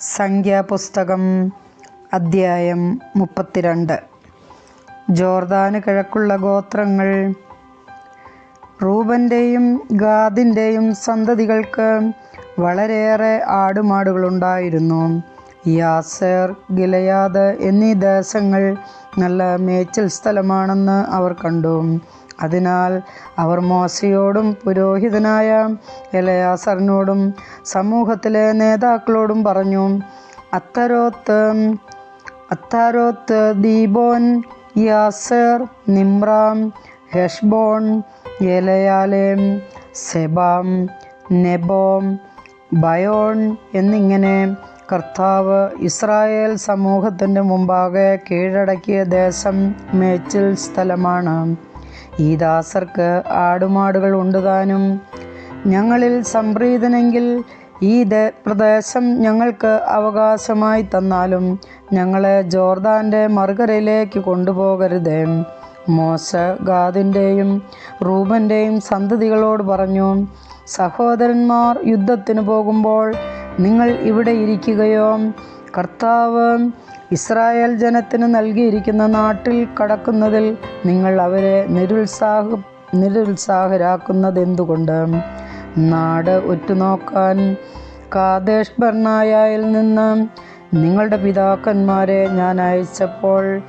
സംഖ്യാപുസ്തകം അദ്ധ്യായം മുപ്പത്തിരണ്ട്. ജോർദാന് കിഴക്കുള്ള ഗോത്രങ്ങൾ റൂബന്റെയും ഗാദിന്റെയും സന്തതികൾക്ക് വളരെയേറെ ആടുമാടുകളുണ്ടായിരുന്നു. യാസർ ഗിലയാദ് എന്നീ ദേശങ്ങൾ നല്ല മേച്ചിൽ സ്ഥലമാണെന്ന് അവർ കണ്ടു. അതിനാൽ അവർ മോശയോടും പുരോഹിതനായ എലയാസറിനോടും സമൂഹത്തിലെ നേതാക്കളോടും പറഞ്ഞു Ataroth Ataroth Dibon Jazer Nimrah Heshbon Elealeh Sebam Nebo Beon എന്നിങ്ങനെ കർത്താവ് ഇസ്രായേൽ സമൂഹത്തിന്റെ മുമ്പാകെ കീഴടക്കിയ ദേശം മേച്ചിൽ സ്ഥലമാണ്. ഈ ദാസർക്ക് ആടുമാടുകൾ ഉണ്ടുതാനും ഞങ്ങളിൽ സംപ്രീതനെങ്കിൽ ഈ പ്രദേശം ഞങ്ങൾക്ക് അവകാശമായി തന്നാലും ഞങ്ങളെ ജോർദാന്റെ മറുകരയിലേക്ക് കൊണ്ടുപോകരുതേ. മോശ ഗാദിന്റെയും റൂബന്റെയും സന്തതികളോട് പറഞ്ഞു സഹോദരന്മാർ യുദ്ധത്തിന് പോകുമ്പോൾ നിങ്ങൾ ഇവിടെ ഇരിക്കുകയോ? കർത്താവ് ഇസ്രായേൽ ജനത്തിന് നൽകിയിരിക്കുന്ന നാട്ടിൽ കടക്കുന്നതിൽ നിങ്ങൾ അവരെ നിരുത്സാഹ നിരുത്സാഹരാക്കുന്നത് എന്തുകൊണ്ട് നാട് ഒറ്റുനോക്കാൻ കാദേശ് ബർണായയിൽ നിന്ന് നിങ്ങളുടെ പിതാക്കന്മാരെ ഞാൻ അയച്ചപ്പോൾ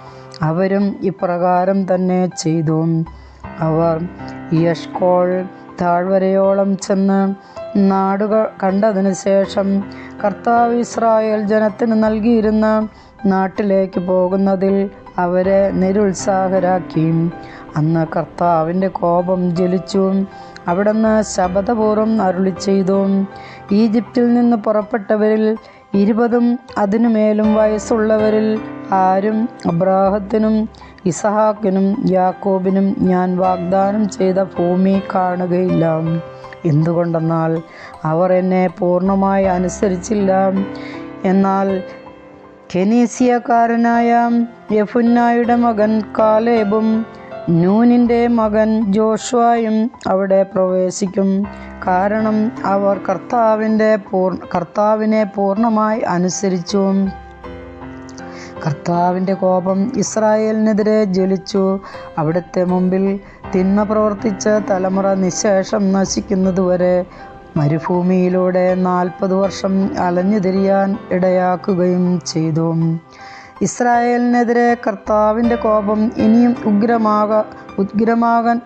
അവരും ഇപ്രകാരം തന്നെ ചെയ്തു. അവർ യഷ്കോൾ താഴ്വരയോളം ചെന്ന് നാടുകൾ കണ്ടതിനു ശേഷം കർത്താവ് ഇസ്രായേൽ ജനത്തിന് നൽകിയിരുന്ന നാട്ടിലേക്ക് പോകുന്നതിൽ അവരെ നിരുത്സാഹരാക്കി അന്ന് കർത്താവിന്റെ കോപം ജ്വലിച്ചു അവിടുന്ന് ശപഥപൂർവം അരുളി ചെയ്തു. ഈജിപ്തിൽ നിന്ന് പുറപ്പെട്ടവരിൽ ഇരുപതും അതിനുമേലും വയസ്സുള്ളവരിൽ ആരും അബ്രാഹത്തിനും ഇസഹാക്കിനും യാക്കോബിനും ഞാൻ വാഗ്ദാനം ചെയ്ത ഭൂമി കാണുകയില്ല. എന്തുകൊണ്ടെന്നാൽ അവർ എന്നെ പൂർണമായി അനുസരിച്ചില്ല. എന്നാൽ കെനീസിയക്കാരനായ യഫുന്നായുടെ മകൻ കാലേബും നൂനിന്റെ മകൻ ജോഷുവായും അവിടെ പ്രവേശിക്കും. കാരണം അവർ കർത്താവിന്റെ പൂർ കർത്താവിനെ പൂർണമായി അനുസരിച്ചു. കർത്താവിന്റെ കോപം ഇസ്രായേലിനെതിരെ ജ്വലിച്ചു. അവിടുത്തെ മുമ്പിൽ തിന്മ പ്രവർത്തിച്ച തലമുറ നിശേഷം നശിക്കുന്നതുവരെ മരുഭൂമിയിലൂടെ നാൽപ്പത് വർഷം അലഞ്ഞു തിരിയാൻ ഇടയാക്കുകയും ചെയ്തു. ഇസ്രായേലിനെതിരെ കർത്താവിന്റെ കോപം ഇനിയും ഉഗ്രമാക ഉഗ്രമാകാൻ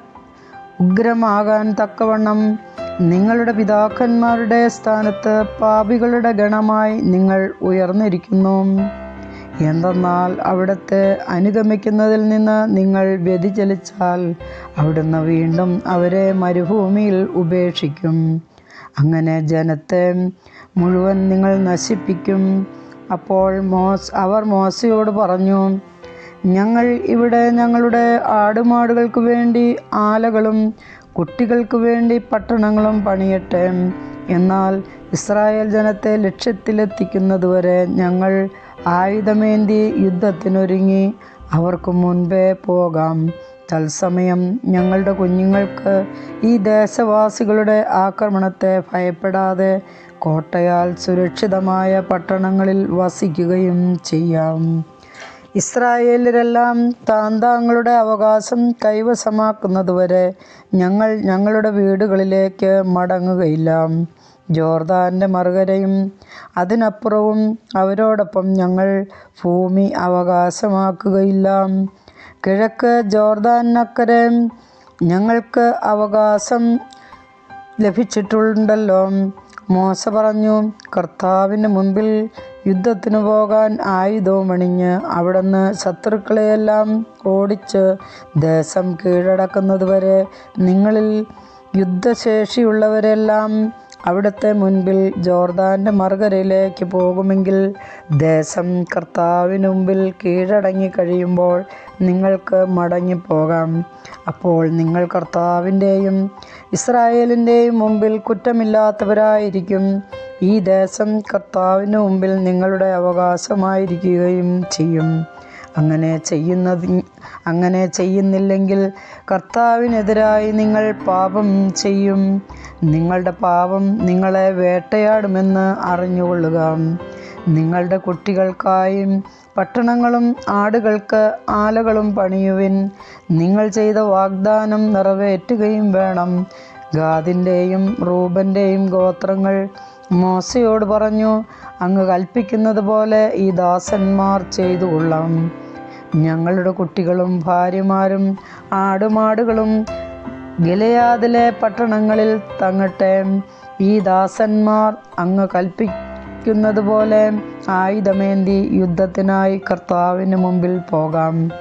ഉഗ്രമാകാൻ തക്കവണ്ണം നിങ്ങളുടെ പിതാക്കന്മാരുടെ സ്ഥാനത്ത് പാപികളുടെ ഗണമായി നിങ്ങൾ ഉയർന്നിരിക്കുന്നു. എന്തെന്നാൽ അവിടുത്തെ അനുഗമിക്കുന്നതിൽ നിന്ന് നിങ്ങൾ വ്യതിചലിച്ചാൽ അവിടുന്ന് വീണ്ടും അവരെ മരുഭൂമിയിൽ ഉപേക്ഷിക്കും. അങ്ങനെ ജനത്തെ മുഴുവൻ നിങ്ങൾ നശിപ്പിക്കും. അപ്പോൾ മോസ് അവർ മോശയോട് പറഞ്ഞു ഞങ്ങൾ ഇവിടെ ഞങ്ങളുടെ ആടുമാടുകൾക്ക് വേണ്ടി ആലകളും കുട്ടികൾക്ക് വേണ്ടി പട്ടണങ്ങളും പണിയട്ടെ. എന്നാൽ ഇസ്രായേൽ ജനത്തെ ലക്ഷ്യത്തിലെത്തിക്കുന്നതുവരെ ഞങ്ങൾ ആയുധമേന്തി യുദ്ധത്തിനൊരുങ്ങി. അവർക്ക് മുൻപേ പോകാം. തത്സമയം ഞങ്ങളുടെ കുഞ്ഞുങ്ങൾക്ക് ഈ ദേശവാസികളുടെ ആക്രമണത്തെ ഭയപ്പെടാതെ കോട്ടയാൽ സുരക്ഷിതമായ പട്ടണങ്ങളിൽ വസിക്കുകയും ചെയ്യാം. ഇസ്രായേലരെല്ലാം താന്താങ്ങളുടെ അവകാശം കൈവശമാക്കുന്നതുവരെ ഞങ്ങൾ ഞങ്ങളുടെ വീടുകളിലേക്ക് മടങ്ങുകയില്ല. ജോർദാന്റെ മറുകരയും അതിനപ്പുറവും അവരോടൊപ്പം ഞങ്ങൾ ഭൂമി അവകാശമാക്കുകയില്ല. കിഴക്ക് ജോർദാനക്കരെ ഞങ്ങൾക്ക് അവകാശം ലഭിച്ചിട്ടുണ്ടല്ലോ. മോശ പറഞ്ഞു കർത്താവിന് മുൻപിൽ യുദ്ധത്തിന് പോകാൻ ആയുധവും അണിഞ്ഞ് അവിടുന്ന് ശത്രുക്കളെയെല്ലാം ഓടിച്ച് ദേശം കീഴടക്കുന്നതുവരെ നിങ്ങളിൽ യുദ്ധശേഷിയുള്ളവരെല്ലാം അവിടുത്തെ മുൻപിൽ ജോർദാന്റെ മറുകരയിലേക്ക് പോകുമെങ്കിൽ ദേശം കർത്താവിന് മുമ്പിൽ കീഴടങ്ങി കഴിയുമ്പോൾ നിങ്ങൾക്ക് മടങ്ങിപ്പോകാം. അപ്പോൾ നിങ്ങൾ കർത്താവിന്റെയും ഇസ്രായേലിന്റെയും മുമ്പിൽ കുറ്റമില്ലാത്തവരായിരിക്കും. ഈ ദേശം കർത്താവിന് മുമ്പിൽ നിങ്ങളുടെ അവകാശമായിരിക്കുകയും ചെയ്യും. അങ്ങനെ ചെയ്യുന്നത് അങ്ങനെ ചെയ്യുന്നില്ലെങ്കിൽ കർത്താവിനെതിരായി നിങ്ങൾ പാപം ചെയ്യും. നിങ്ങളുടെ പാപം നിങ്ങളെ വേട്ടയാടുമെന്ന് അറിഞ്ഞുകൊള്ളുക. നിങ്ങളുടെ കുട്ടികൾക്കായും പട്ടണങ്ങളും ആടുകൾക്ക് ആലകളും പണിയുവിൻ. നിങ്ങൾ ചെയ്ത വാഗ്ദാനം നിറവേറ്റുകയും വേണം. ഗാദിന്റെയും റൂബന്റെയും ഗോത്രങ്ങൾ മോശയോട് പറഞ്ഞു അങ്ങ് കൽപ്പിക്കുന്നത് പോലെ ഈ ദാസന്മാർ ചെയ്തു കൊള്ളാം. ഞങ്ങളുടെ കുട്ടികളും ഭാര്യമാരും ആടുമാടുകളും ഗിലയാദിലെ പട്ടണങ്ങളിൽ തങ്ങട്ടെ. ഈ ദാസന്മാർ അങ്ങ് കൽപ്പിക്കുന്നത് പോലെ ആയുധമേന്തി യുദ്ധത്തിനായി കർത്താവിന് മുമ്പിൽ പോകാം.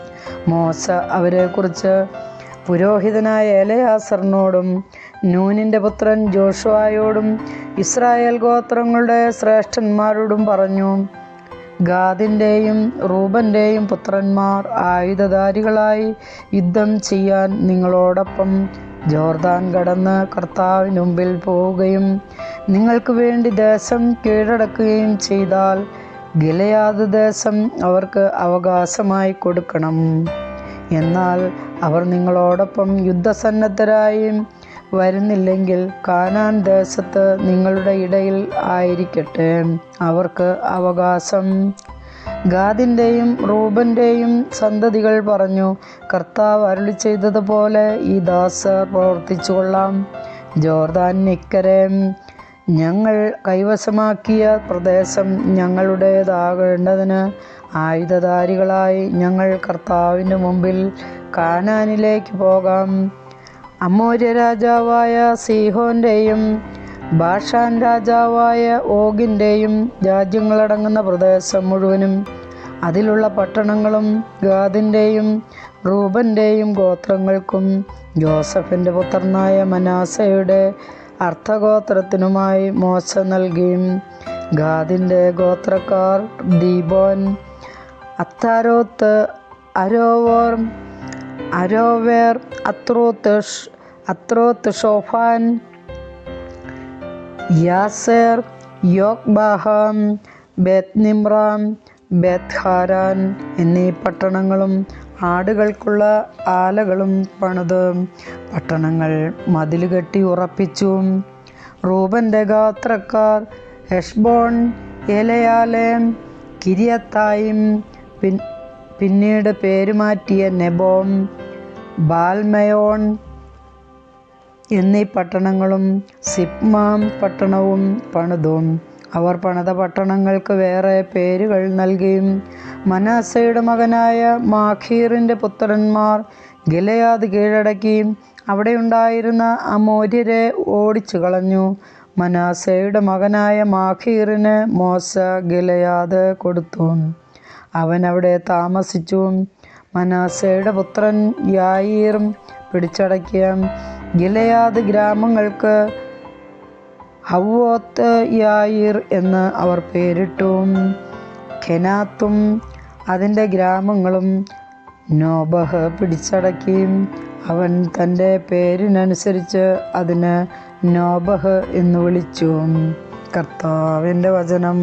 മോശ അവരെക്കുറിച്ച് പുരോഹിതനായ എലയാസറിനോടും നൂനിന്റെ പുത്രൻ ജോഷുവായോടും ഇസ്രായേൽ ഗോത്രങ്ങളുടെ ശ്രേഷ്ഠന്മാരോടും പറഞ്ഞു ഗാദിന്റെയും റൂബന്റെയും പുത്രന്മാർ ആയുധധാരികളായി യുദ്ധം ചെയ്യാൻ നിങ്ങളോടൊപ്പം ജോർദാൻ കടന്ന് കർത്താവിന് മുമ്പിൽ പോവുകയും നിങ്ങൾക്ക് വേണ്ടി ദേശം കീഴടക്കുകയും ചെയ്താൽ ഗിലയാദ് ദേശം അവർക്ക് അവകാശമായി കൊടുക്കണം. എന്നാൽ അവർ നിങ്ങളോടൊപ്പം യുദ്ധസന്നദ്ധരായി വരുന്നില്ലെങ്കിൽ കാനാൻ ദേശത്ത് നിങ്ങളുടെ ഇടയിൽ ആയിരിക്കട്ടെ. അവർക്ക് അവകാശം. ഗാദിന്റെയും റൂബന്റെയും സന്തതികൾ പറഞ്ഞു കർത്താവ് അരുളി ചെയ്തതുപോലെ ഈ ദാസർ പ്രവർത്തിച്ചു കൊള്ളാം ജോർദാനിക്കരെ ഞങ്ങൾ കൈവശമാക്കിയ പ്രദേശം ഞങ്ങളുടേതാകേണ്ടതിന് ആയുധധാരികളായി ഞങ്ങൾ കർത്താവിന്റെ മുമ്പിൽ കാനാനിലേക്ക് പോകാം. അമോര്യ രാജാവായ സീഹോന്റെയും ബാഷാൻ രാജാവായ ഓഗിന്റെയും രാജ്യങ്ങളടങ്ങുന്ന പ്രദേശം മുഴുവനും അതിലുള്ള പട്ടണങ്ങളും ഗാദിന്റെയും റൂബന്റെയും ഗോത്രങ്ങൾക്കും ജോസഫിന്റെ പുത്രനായ മനാസയുടെ അർത്ഥഗോത്രത്തിനുമായി മോശ നൽകി. ഗാദിന്റെ ഗോത്രക്കാർ ദീബോൻ അത്താരോത്ത് അരോവോർ അരോവേർ അത്രോത്ത് ഷ്- അത്രോത്ത് ഷോഫാൻ യാസേർ യോക്ബാഹാം ബേത് നിമ്രാം ബേത് ഹാരാൻ എന്നീ പട്ടണങ്ങളും ആടുകൾക്കുള്ള ആലകളും പണിത്. പട്ടണങ്ങൾ മതിൽ കെട്ടി ഉറപ്പിച്ചു. റൂബന്റെ ഗാത്രക്കാർ ഹെഷ്ബോൺ എലയാലേം കിരിയത്തായും പിൻ പിന്നീട് പേരുമാറ്റിയ നെബോം ബാൽമയോൺ എന്നീ പട്ടണങ്ങളും സിപ്മാം പട്ടണവും പണിതു. അവർ പണിത പട്ടണങ്ങൾക്ക് വേറെ പേരുകൾ നൽകിയും മനാസയുടെ മകനായ മാഖീറിന്റെ പുത്രന്മാർ ഗിലയാദ് കീഴടക്കി. അവിടെയുണ്ടായിരുന്ന അമോര്യരെ ഓടിച്ചു കളഞ്ഞു. മനാസയുടെ മകനായ മാഖീറിന് മോശ ഗിലയാദ് കൊടുത്തു. അവൻ അവിടെ താമസിച്ചു മനാസയുടെ പുത്രൻ യായീർ പിടിച്ചടക്കിയ ഗിലയാദ് ഗ്രാമങ്ങൾക്ക് ഹവോത്ത് യായിർ എന്ന് അവർ പേരിട്ടു. ഖെനാത്തും അതിന്റെ ഗ്രാമങ്ങളും നോബഹ് പിടിച്ചടക്കി. അവൻ തന്റെ പേരിനനുസരിച്ച് അതിന് നോബഹ് എന്ന് വിളിച്ചു. കർത്താവിന്റെ വചനം.